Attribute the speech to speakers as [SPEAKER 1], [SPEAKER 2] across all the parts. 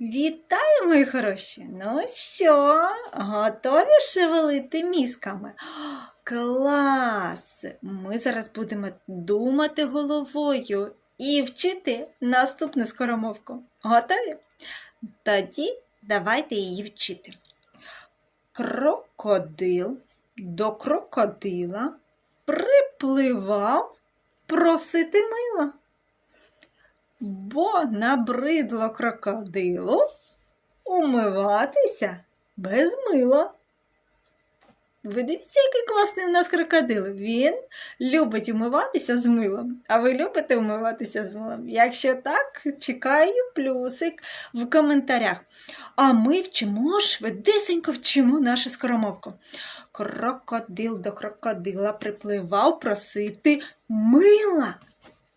[SPEAKER 1] Вітаю, мої хороші! Ну що, готові шевелити мізками? Клас! Ми зараз будемо думати головою і вчити наступну скоромовку. Готові? Тоді давайте її вчити. Крокодил до крокодила припливав просити мила бо набридло крокодилу умиватися без мила. Ви дивіться, який класний у нас крокодил. Він любить умиватися з милом. А ви любите умиватися з милом? Якщо так, чекаю плюсик в коментарях. А ми вчимо швидесенько вчимо нашу скоромовку. Крокодил до крокодила припливав просити мила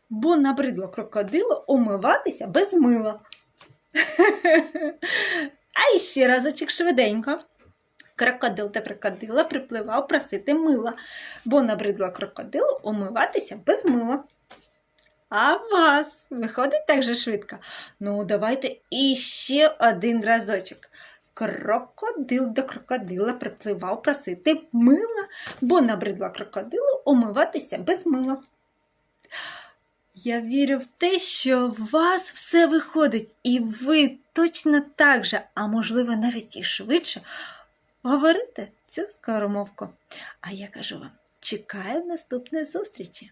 [SPEAKER 1] бо набридло крокодилу умиватися без мила. А ще разочок швиденько. Крокодил та крокодила припливав просити мила, бо набридло крокодилу умиватися без мила. А вас виходить так же швидко? Ну, давайте іще один разочок. Крокодил до крокодила припливав просити мила, бо набридло крокодилу умиватися без мила. Я вірю в те, що у вас все виходить, і ви точно так же, а можливо навіть і швидше, говорите цю скоромовку. А я кажу вам, чекаю наступної зустрічі!